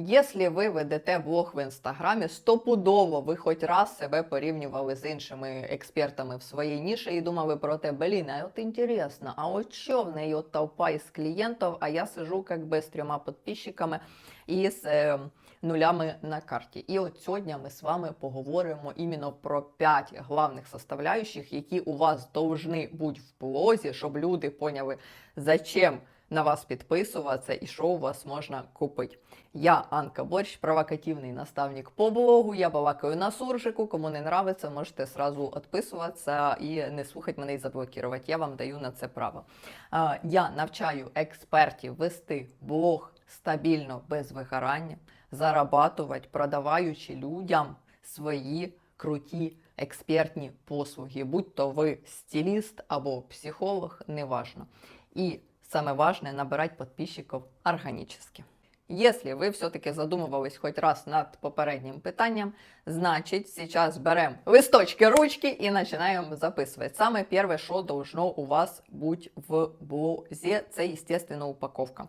Якщо ви ведете блог в інстаграмі, стопудово ви хоч раз себе порівнювали з іншими експертами в своїй ніші і думали про те, блін, а от інтересно, а от що в неї от толпа із клієнтів, а я сижу как би з трьома підписчиками і з е, нулями на карті. І от сьогодні ми з вами поговоримо іменно про 5 главних составляючих, які у вас должны бути в блозі, щоб люди поняли, зачем на вас підписуватися і що у вас можна купити. Я Анка Борщ, провокативний наставник по блогу. Я балакаю на суржику. Кому не нравиться, можете сразу відписуватися і не слухати мене і заблокувати. Я вам даю на це право. Я навчаю експертів вести блог стабільно без вигорання, зарабатувати, продаваючи людям свої круті експертні послуги, будь то ви стиліст або психолог, неважно. І саме важне набирать подписчиков органически. Если вы все-таки задумывались хоч раз над попереднім питанням, значить сейчас беремо листочки, ручки и начинаем записывать. Саме перше, що должно у вас бути в блозі, це, естественно, упаковка.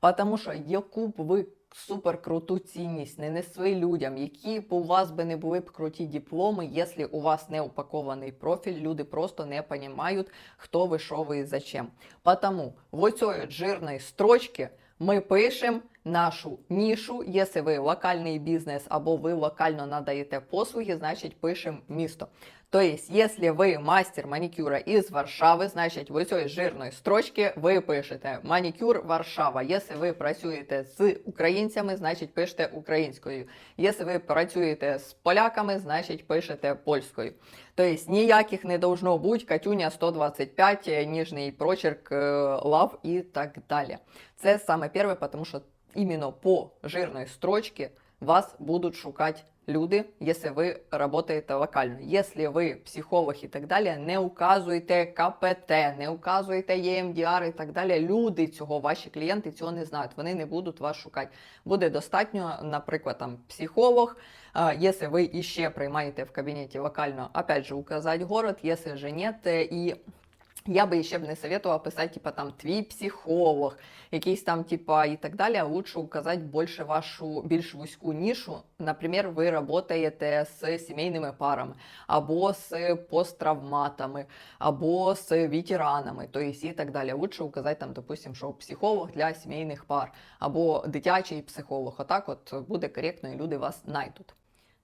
Потому що яку б ви супер круту цінність не несли людям, які б у вас би не були б круті дипломи, якщо у вас не упакований профіль, люди просто не розуміють, хто ви, що ви і зачем. Потому в оцій жирної строчці ми пишемо нашу нішу. Якщо ви локальний бізнес або ви локально надаєте послуги, значить пишемо місто. Тобто, якщо ви мастер манікюра із Варшави, значить в цій жирної строчці ви пишете манікюр Варшава. Якщо ви працюєте з українцями, значить пишете українською. Якщо ви працюєте з поляками, значить пишете польською. Тобто ніяких не должно бути Катюня 125, ніжний прочерк, е, лав і так далі. Це саме перше, тому що іменно по жирної строчці вас будуть шукати люди, якщо ви працюєте локально. Якщо ви психолог і так далі, не указуйте КПТ, не указуйте ЄМДР і так далі. Люди цього, ваші клієнти цього не знають. Вони не будуть вас шукати. Буде достатньо, наприклад, там психолог. Если вы еще приймаєте в кабінеті локально, опять же, указать город, если же нет, э, і я би ще б не советувала писати, типа там твій психолог, якийсь там, типа і так далі. а Лучше указати більше вашу більш вузьку нішу. Наприклад, ви працюєте з сімейними парами, або з посттравматами, або з ветеранами, то есть і так далі. Лучше указати там, допустим, що психолог для сімейних пар, або дитячий психолог. Отак от буде коректно, і люди вас знайдуть.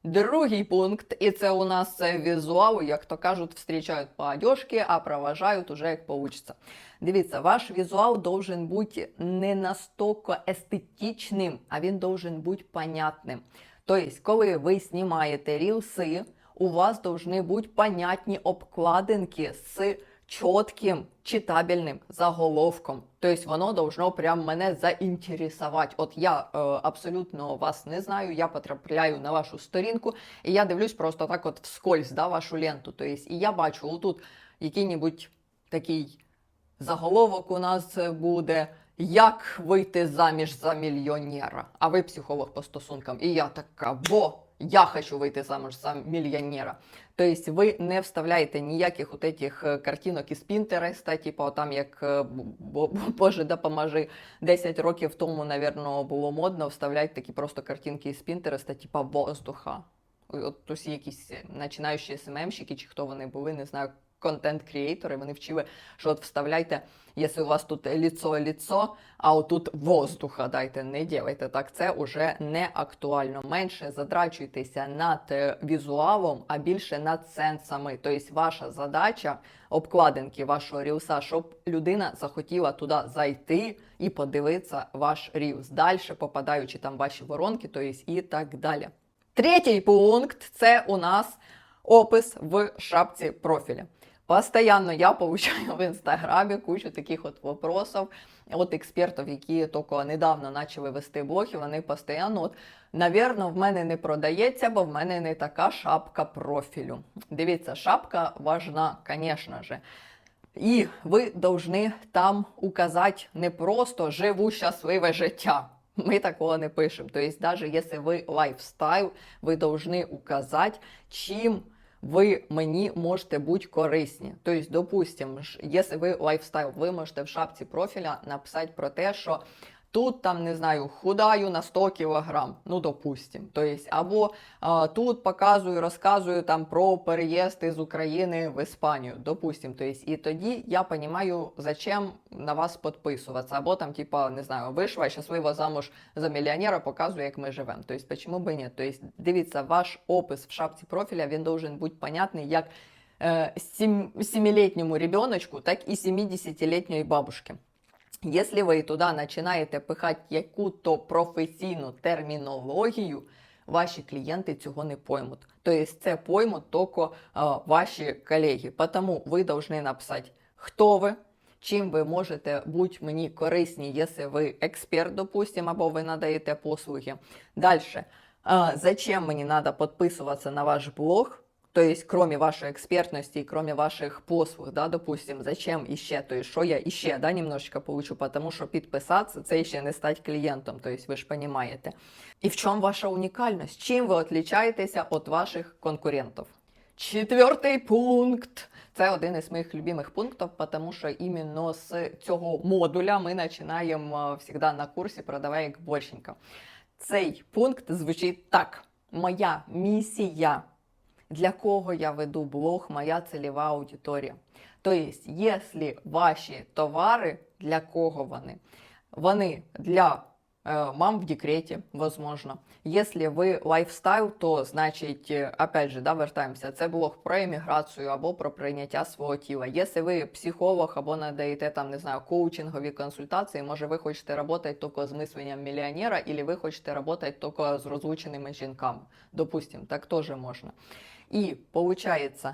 Другий пункт, і це у нас е, візуал, як то кажуть, встрічають по одежці, а проважають уже як получиться. Дивіться, ваш візуал должен бути не настільки естетичним, а він должен бути понятним. Тобто, коли ви знімаєте рілси, у вас должны бути понятні обкладинки з чітким читабельним заголовком. Тобто воно должно прям мене заінтересувати. От я е, абсолютно вас не знаю, я потрапляю на вашу сторінку, і я дивлюсь просто так от вскользь да, вашу ленту. Тобто, і я бачу отут який-небудь такий заголовок у нас буде. Як вийти заміж за мільйонера? А ви психолог по стосункам. І я така, бо я хочу вийти замуж за мільйонера. Тобто ви не вставляєте ніяких от этих е, картинок із Пінтереста, типу там як бо- Боже допоможи 10 років тому, навірно, було модно вставляти такі просто картинки із Пінтереста, типу воздуха. От усі якісь починаючі СММщики, чи хто вони були, не знаю, контент-креатори, вони вчили, що от вставляйте, якщо у вас тут ліцо ліцо, а отут воздуха дайте, не ділайте так. Це уже не актуально. Менше задрачуйтеся над е, візуалом, а більше над сенсами. Тобто ваша задача обкладинки вашого рілса, щоб людина захотіла туди зайти і подивитися ваш рілс. Далі попадаючи там ваші воронки, тобто і так далі. Третій пункт це у нас опис в шапці профіля. Постоянно я получаю в інстаграмі кучу таких от вопросов от експертів, які тільки недавно почали вести блоги, вони постійно, от, навірно, в мене не продається, бо в мене не така шапка профілю. Дивіться, шапка важна, звісно же. І ви повинні там указати не просто живу щасливе життя. Ми такого не пишемо. Тобто, навіть якщо ви лайфстайл, ви повинні указати, чим ви мені можете бути корисні. Тобто, допустимо, ж, якщо ви лайфстайл, ви можете в шапці профіля написати про те, що тут там, не знаю, худаю на 100 кілограм, ну, допустим. То або а, тут показую, розказую там про переїзд із України в Іспанію, допустим. То і тоді я розумію, зачем на вас підписуватися. Або там, типа, не знаю, вийшла щаслива замуж за мільйонера, показую, як ми живемо. То есть, би ні? То дивіться, ваш опис в шапці профіля, він должен бути понятний як е, сім, сімилітньому ребеночку, так і 70-літньої бабушки. Якщо ви туди починаєте пихати яку-то професійну термінологію, ваші клієнти цього не поймуть. Тобто це поймуть тільки е, ваші колеги. Тому ви повинні написати, хто ви, чим ви можете бути мені корисні, якщо ви експерт, допустим, або ви надаєте послуги. Далі, зачем мені треба підписуватися на ваш блог? То есть, кроме вашей экспертности кроме ваших послуг, да, допустим, зачем іще, то есть, що я іще, да, немножечко получу, потому що підписатися, це ще не стати клієнтом, то есть, ви ж розумієте. І в чому ваша унікальність? Чим ви відрізняєтеся від ваших конкурентів? Четвертий пункт. Це один із моїх любимих пунктів, тому що іменно з цього модуля ми починаємо завжди на курсі продавай як борщенька. Цей пункт звучить так: моя місія для кого я веду блог, моя цільова аудиторія. Тобто, якщо ваші товари, для кого вони? Вони для е, мам в декреті, возможно. Якщо ви лайфстайл, то значить, е, опять же, да, вертаємося, це блог про еміграцію або про прийняття свого тіла. Якщо ви психолог або надаєте там, не знаю, коучингові консультації, може ви хочете працювати тільки з мисленням мільйонера, або ви хочете працювати тільки з розлученими жінками. Допустим, так теж можна. І виходить,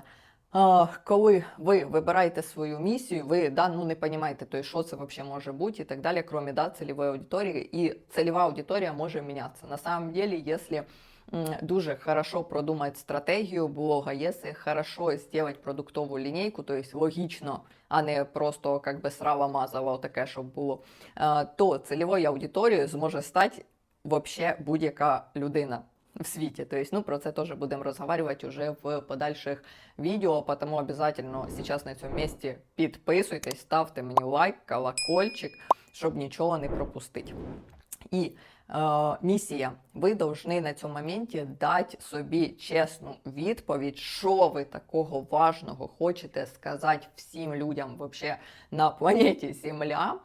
коли ви вибираєте свою місію, ви да, ну, не розумієте, то, що це взагалі може бути і так далі, крім да, цільової аудиторії. І цільова аудиторія може мінятися. На самом деле, якщо дуже хорошо продумать стратегію блога, если хорошо сделать продуктову лінійку, то есть логічно, а не просто как би срава мазала таке, щоб було, то цільовою аудиторією зможе стати вообще будь-яка людина в світі. То есть, ну, про це теж будемо розговорювати уже в подальших відео, тому обязательно сейчас на цьому місці підписуйтесь, ставте мені лайк, колокольчик, щоб нічого не пропустити. І е, місія. Ви повинні на цьому моменті дати собі чесну відповідь, що ви такого важного хочете сказати всім людям вообще на планеті Земля.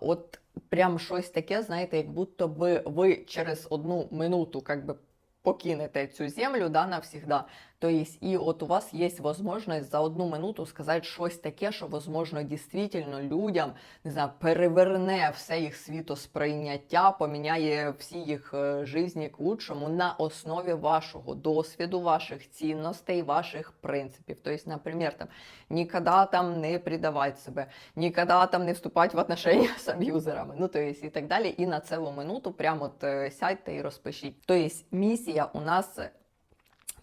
От прям щось таке, знаєте, як будто би ви через одну минуту як би покинете цю землю да, навсегда. То есть, і от у вас є можливість за одну минуту сказати щось таке, що, возможно, дійсно людям не знаю, переверне все їх світосприйняття, поміняє всі їх е, житті к лучшому на основі вашого досвіду, ваших цінностей, ваших принципів. Тобто, наприклад, там ніколи там не предавати себе, ніколи там не вступати в отношения з аб'юзерами, ну то есть, і так далі. І на цілу минуту прямо от е, сядьте і розпишіть. Тобто, місія у нас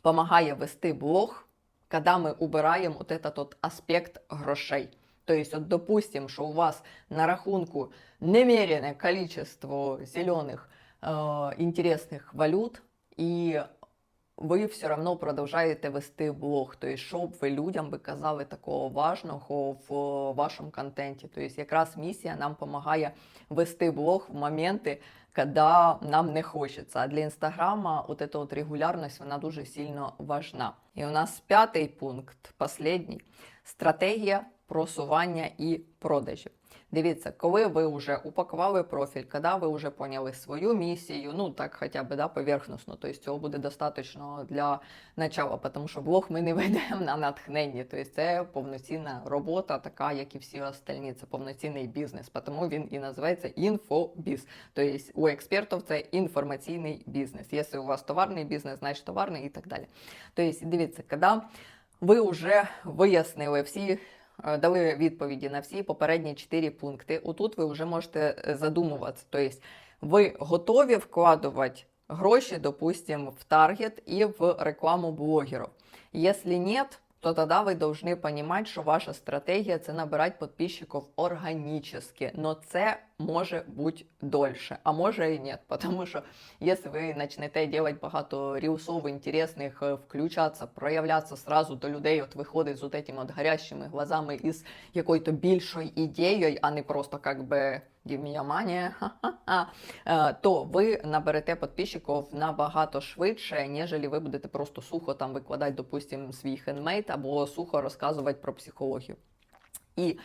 помогає вести блог, когда мы убираем вот этот вот аспект грошей. То есть, вот, допустим, что у вас на рахунку немеренное количество зеленых э, интересных валют, и ви все одно продовжуєте вести блог. Тобто, щоб ви людям би казали такого важного в вашому контенті. Тобто, якраз місія нам допомагає вести блог в моменти, коли нам не хочеться. А для інстаграма от эта от регулярність вона дуже сильно важна. І у нас п'ятий пункт, последній стратегія просування і продажів. Дивіться, коли ви вже упакували профіль, коли ви вже поняли свою місію, ну так хоча б да, поверхностно, тобто цього буде достатньо для начала, тому що блог ми не ведемо на натхненні. Тобто це повноцінна робота, така, як і всі остальні. Це повноцінний бізнес, тому він і називається інфобіз. Тобто у експертів це інформаційний бізнес. Якщо у вас товарний бізнес, значить товарний і так далі. Тобто, дивіться, коли ви вже вияснили всі. Е, дали відповіді на всі попередні чотири пункти. Отут ви вже можете е, задумуватися. Тобто ви готові вкладувати гроші, допустим, в таргет і в рекламу блогеров. Якщо ні, то тогда вы должны понимать, що ваша стратегія це набирати підписчиків органічно. Но це може бути дольше, а може і ні. Тому що якщо ви почнете робити багато рілсов інтересних, е, включатися, проявлятися сразу до людей, от виходить з от этими от горящими глазами із якою-то більшою ідеєю, а не просто как би give е, то ви наберете підписчиків набагато швидше, ніж ви будете просто сухо там викладати, допустим, свій хендмейд або сухо розказувати про психологію. І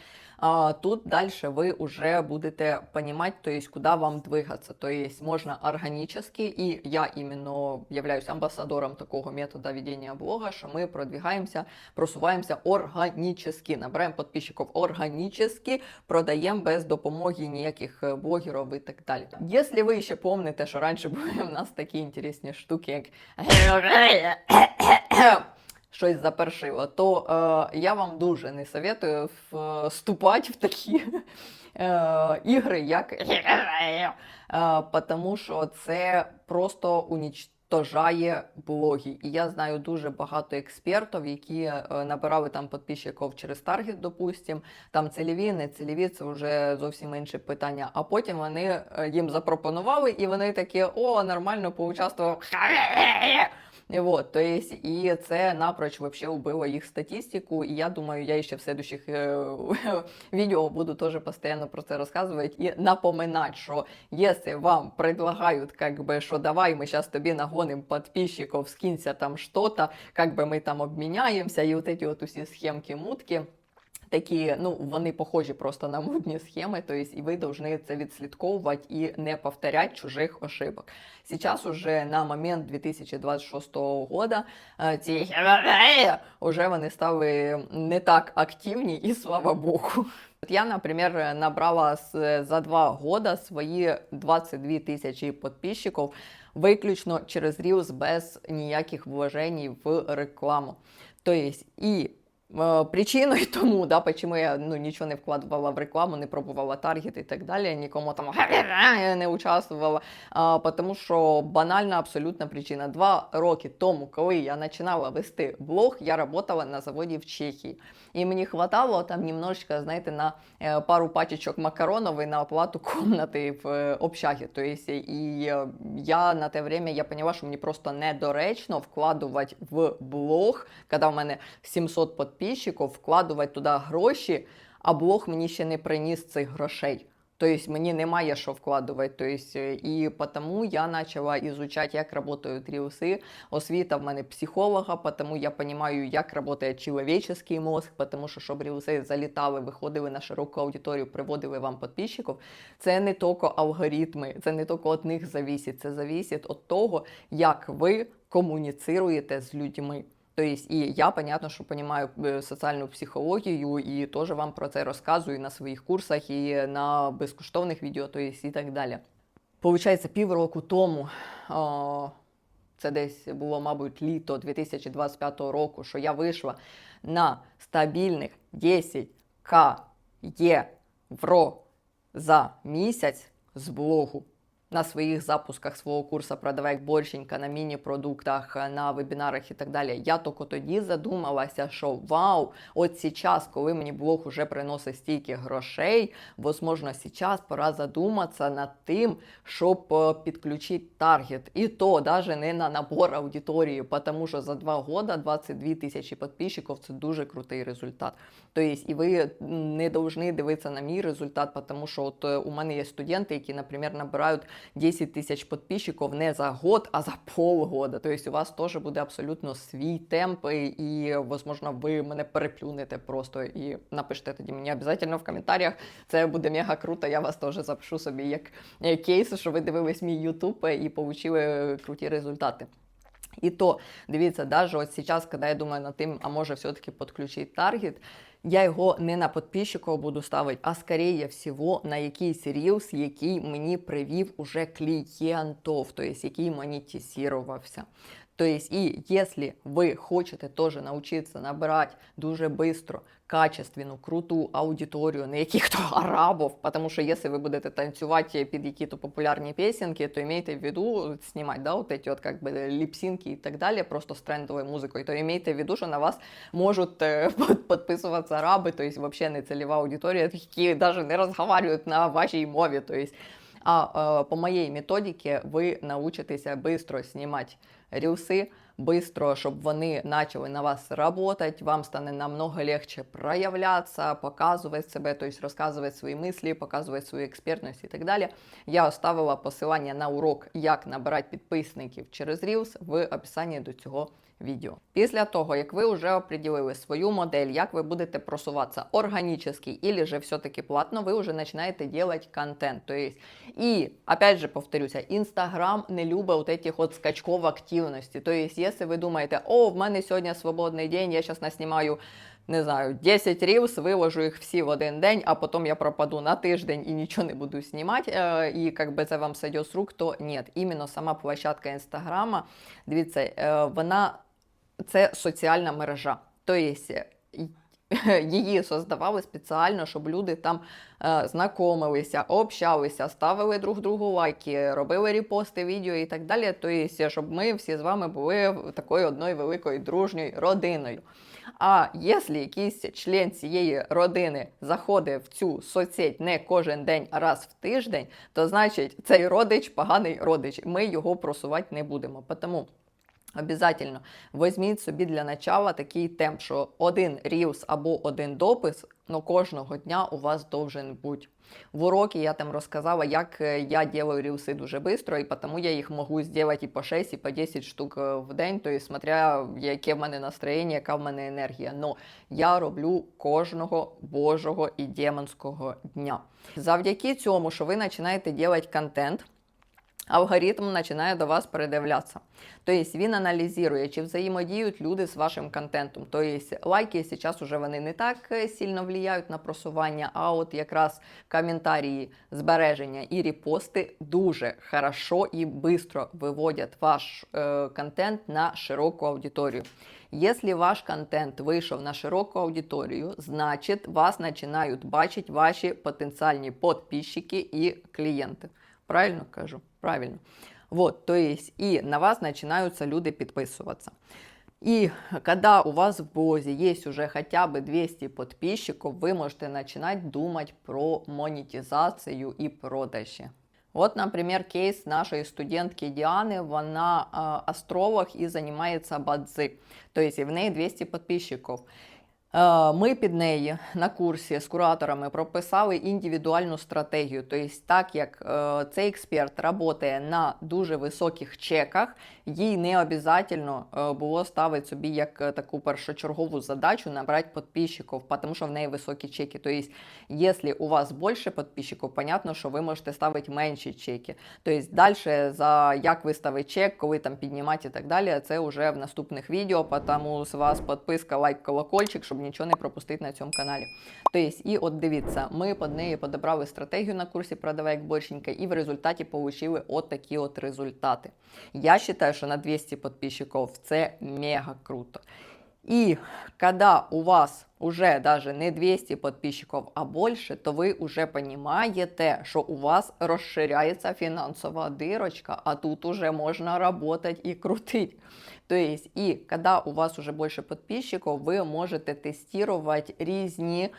тут дальше вы уже будете понимать, то есть куда вам двигаться. То есть можно органически, и я именно являюсь амбассадором такого метода ведения блога, что мы продвигаемся, просуваемся органически, набираем подписчиков органически, продаем без допомоги ніяких е, блогерів і так далі. Якщо ви ще помните, що раніше були в нас такі інтересні штуки, як щось запершило, то е, я вам дуже не советую вступати в такі е, ігри, як е, тому що це просто унічтожає блоги. І я знаю дуже багато експертів, які е, набирали там підписчиків через таргет, допустим. Там цільові, не цільові, це вже зовсім інше питання. А потім вони е, їм запропонували, і вони такі: о, нормально поучаствував. І Вот, то есть, і це напроч вообще убило їх статистику. І я думаю, я ще в следующих е, відео буду тоже постоянно про це розказувати і напоминати, що якщо вам предлагають, как бы, що давай ми зараз тобі нагоним подписчиков, скинься там что-то, как бы ми там обміняємося, і от эти от усі схемки, мутки. Такі, ну, вони похожі просто на мудні схеми, то есть, і ви повинні це відслідковувати і не повторяти чужих ошибок. Сейчас уже на момент 2026 года е, ці вже вони стали не так активні, і слава Богу. От я, наприклад, набрала за два года свої 22 тисячі підписчиків виключно через Reels без ніяких вложень в рекламу. То есть, і Причиною тому, да, почему я ну, нічого не вкладувала в рекламу, не пробувала таргет і так далі, нікому там не участвувала. А, тому що банальна абсолютна причина. Два роки тому, коли я починала вести блог, я працювала на заводі в Чехії. І мені хватало там немножечко, знаєте, на е, пару пачечок макаронов і на оплату комнати в е, общагі. То есть, і е, я на те время я поняла, що мені просто недоречно вкладувати в блог, коли в мене 700 підписчиків, вкладувати туди гроші, а блог мені ще не приніс цих грошей. Тобто мені немає що вкладувати. Тобто, і тому я почала изучати, як працюють рілси. Освіта в мене психолога, тому я розумію, як працює чоловічий мозг, тому що щоб рілси залітали, виходили на широку аудиторію, приводили вам підписчиків. Це не тільки алгоритми, це не тільки від них зависить, це зависить від того, як ви комуніцируєте з людьми. То есть, і я, понятно, що понимаю е, соціальну психологію, і теж вам про це розказую на своїх курсах і на безкоштовних відео, то есть, і так далі. Получається, півроку тому, це десь було, мабуть, літо 2025 року, що я вийшла на стабільних 10к євро за місяць з блогу на своїх запусках свого курсу «Продавай борщенька», на міні-продуктах, на вебінарах і так далі. Я тільки тоді задумалася, що вау, от зараз, коли мені блог уже приносить стільки грошей, возможно, зараз пора задуматися над тим, щоб е, підключити таргет. І то навіть не на набор аудиторії, тому що за два года 22 тисячі підписчиків – це дуже крутий результат. Тобто, і ви не повинні дивитися на мій результат, тому що от е, у мене є студенти, які, наприклад, набирають 10 тисяч подписчиков не за год, а за полгода. Тобто у вас теж буде абсолютно свій темп, і, возможно, ви мене переплюнете просто і напишете тоді мені обов'язково в коментарях. Це буде мега круто. Я вас теж запишу собі як кейс, що ви дивились мій YouTube і отримали круті результати. І то, дивіться, даже от сейчас, коли я думаю над тим, а може все-таки підключити таргет, я його не на підписчиків буду ставити, а скоріше всього на якийсь рілс, який мені привів уже клієнтов, тобто який монетизувався. То есть, и если вы хочете тоже научиться набирать дуже быстро качественну, круту аудиторію, не яких-то арабов, потому що якщо ви будете танцювати під які-то популярні песенки, то имейте в виду снимать, да, вот эти вот как бы липсинки и так далее, просто с трендовой музыкой, то имейте в виду, що на вас можуть е, под- підписуватися араби, то есть вообще не целева аудиторія, які навіть не розговорюють на вашій мові, то есть а э, по моей методике ви научитеся быстро знімати рілси, быстро, щоб вони почали на вас работать, вам стане намного легче проявлятися, показувати себе, тобто розказувати свої мислі, показувати свою експертність і так далі. Я оставила посилання на урок, як набирати підписників через Reels в описанні до цього відео. Після того, як ви вже определили свою модель, як ви будете просуватися органічно или же все-таки платно, ви вже починаєте делать контент. То есть, опять же, повторюся, Інстаграм не любить вот этих от скачков активності. То есть, ви думаєте, о, в мене сьогодні свободний день, я зараз наснімаю не знаю, 10 рілс, виложу їх всі в один день, а потім я пропаду на тиждень і нічого не буду знімати, е, і як би це вам сойде з рук, то ні. Іменно сама площадка Інстаграма, дивіться, е, вона це соціальна мережа. Тобто її создавали спеціально, щоб люди там е, знайомилися, общалися, ставили друг другу лайки, робили репости, відео і так далі. Тобто, щоб ми всі з вами були такою одною великою дружньою родиною. А якщо якийсь член цієї родини заходить в цю соцсеть не кожен день, а раз в тиждень, то значить цей родич поганий родич. Ми його просувати не будемо. Тому Обязательно візьміть собі для начала такий темп, що один рілс або один допис ну, кожного дня у вас должен бути. В уроці я там розказала, як е, я делаю рілси дуже швидко, і тому я їх можу зробити і по 6, і по 10 штук е, в день, тобто, смотря яке в мене настроєння, яка в мене енергія. Но я роблю кожного божого і демонського дня. Завдяки цьому, що ви починаєте робити контент, Алгоритм починає до вас передивлятися. Тобто він аналізує, чи взаємодіють люди з вашим контентом. Тобто лайки зараз уже вони не так сильно впливають на просування, а от якраз коментарі, збереження і репости дуже хорошо і швидко виводять ваш е, контент на широку аудиторію. Якщо ваш контент вийшов на широку аудиторію, значить вас починають бачити ваші потенціальні підписчики і клієнти. Правильно кажу? Правильно. Вот, то есть и на вас начинаются люди подписываться. И когда у вас в блозе есть уже хотя бы 200 подписчиков, вы можете начинать думать про монетизацию и продажи. Вот, например, кейс нашей студентки Дианы, вона э, астролог и занимается бадзи, то есть в ней 200 подписчиков. Е, Ми під неї на курсі з кураторами прописали індивідуальну стратегію. Тобто, так як е, цей експерт працює на дуже високих чеках, їй не обов'язково було ставити собі як таку першочергову задачу набрати підписчиків, тому що в неї високі чеки. Тобто, якщо у вас більше підписчиків, понятно, що ви можете ставити менші чеки. Тобто, далі за як виставити чек, коли там піднімати і так далі, це вже в наступних відео, тому з вас підписка, лайк, колокольчик, щоб нічого не пропустити на цьому каналі. Тобто, і от дивіться, ми під неї подобрали стратегію на курсі «Продавай як борщенька, і в результаті отримали от такі от результати. Я вважаю, що на 200 підписчиків це мега круто. И когда у вас уже даже не 200 подписчиков, а больше, то вы уже понимаете, что у вас расширяется финансовая дырочка, а тут уже можно работать и крутить. То есть, и когда у вас уже больше подписчиков, вы можете тестировать різні е,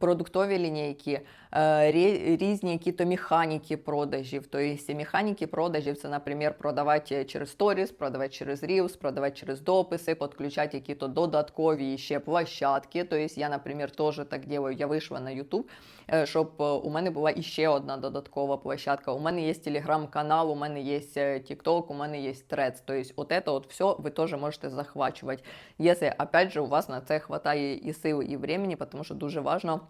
продуктові лінійки, е, різні якісь механіки продажів. Тобто механіки продажів це, наприклад, продавати через сторіс, продавати через Reels, продавати через дописи, підключати якісь додаткові ще площадки. Тобто я, наприклад, теж так делаю. Я вийшла на YouTube, щоб е, у мене була іще одна додаткова площадка. У мене є телеграм-канал, у мене є TikTok, у мене є Threads. От это вот все вы тоже можете захвачивать, если, опять же, у вас на це хватає і сил, і времени, тому що дуже важно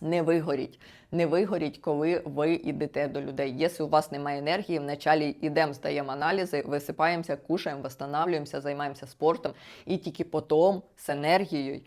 не вигоріть. Не вигоріть, коли ви йдете до людей. Якщо у вас немає енергії, вначалі йдемо, здаємо аналізи, висипаємося, кушаємо, восстанавливаємося, займаємося спортом, і тільки потім з енергією,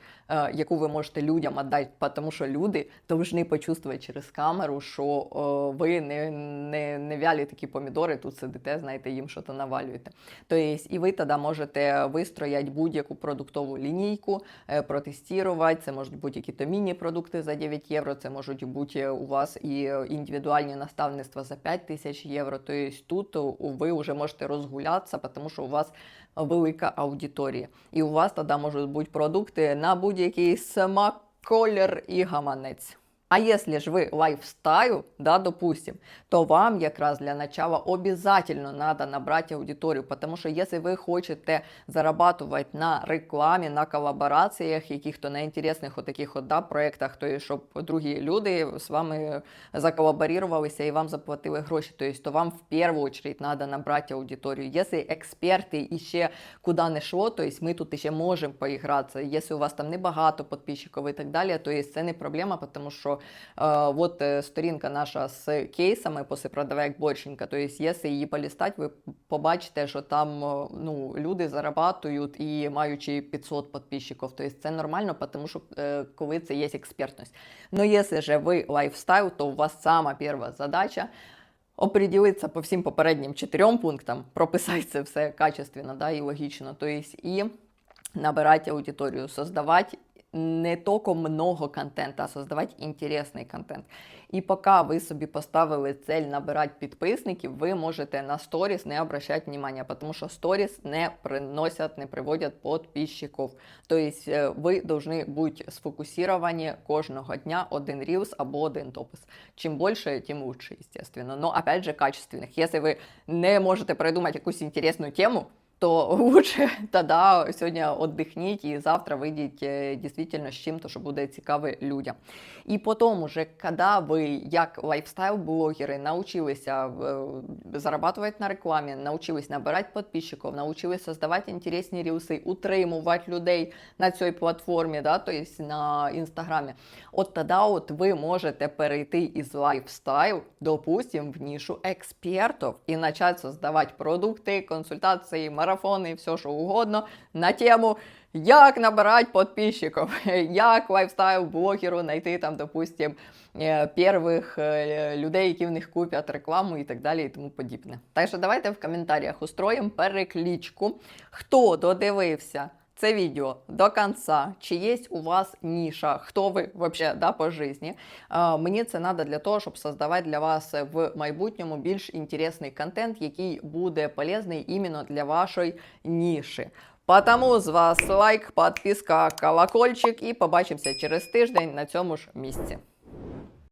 яку ви можете людям віддати, тому що люди повинні почувствувати через камеру, що е, ви не, не, не вялі такі помідори, тут сидите, знаєте, їм щось навалюєте. Тобто, і ви тоді можете вистрояти будь-яку продуктову лінійку, е, протестувати. Це можуть бути якісь міні-продукти за 9 євро, це можуть бути у вас і індивідуальні наставництва за 5 тисяч євро. Тобто тут ви вже можете розгулятися, тому що у вас велика аудиторія. І у вас тоді можуть бути продукти на будь-який смак, колір і гаманець. А если же вы лайфстайл, да, допустим, то вам якраз для начала обязательно надо набрать аудиторию, потому что если вы хотите зарабатывать на рекламе, на коллабораціях, яких-то на інтересних отаких от, да, проєктах, то есть, щоб другі люди з вами заколаборировалися і вам заплатили гроші, то есть, то вам в першу очередь надо набрати аудиторію. Если експерти іще куди не шло, то есть, ми тут ще можемо поігратися, якщо у вас там небагато підписчиків і так далі, то есть, це не проблема, тому що Э, вот э, сторінка наша з кейсами после продавай як борщенька. То есть, якщо її полістати, ви побачите, що там е, ну, люди зарабатують і маючи 500 підписчиків. То есть, це нормально, тому що коли це є експертність. Но якщо же ви лайфстайл, то у вас сама перша задача определиться по всім попереднім чотирьом пунктам, прописати це все качественно да, і логічно. То есть, і набирать аудиторию, создавать не тільки много контента, а создавати інтересний контент. І поки ви собі поставили цель набирати підписників, ви можете на сторіс не обращати внимания, тому що сторіс не приносять, не приводять підписчиків. Тобто ви повинні бути сфокусовані кожного дня один рілс або один допис. Чим більше, тим лучше, естественно. Но опять же качественних. Якщо ви не можете придумати якусь інтересну тему, то лучше тоді сьогодні віддихніть і завтра вийдіть е, дійсно з чим-то, що буде цікаве людям. І потім, уже, коли ви, як лайфстайл-блогери, навчилися е, зарабатывать на рекламі, навчились набирати підписчиків, навчились создавати інтересні рілси, утримувати людей на цій платформі, да, тобто на інстаграмі, от тоді от ви можете перейти із лайфстайл, допустим, в нішу експертів і почати создавати продукти, консультації, марафони, все що угодно на тему. Як набирати підписчиків, як лайфстайл-блогеру знайти там, допустим, е, перших е, людей, які в них купять рекламу і так далі, і тому подібне. Так що давайте в коментарях устроїмо переклічку, хто додивився це відео до конца, чи є у вас ніша, хто ви вообще да, по житті. Мені це треба для того, щоб создавати для вас в майбутньому більш інтересний контент, який буде полезний іменно для вашої ніші. Потому з вас лайк, підписка, колокольчик і побачимося через тиждень на цьому ж місці.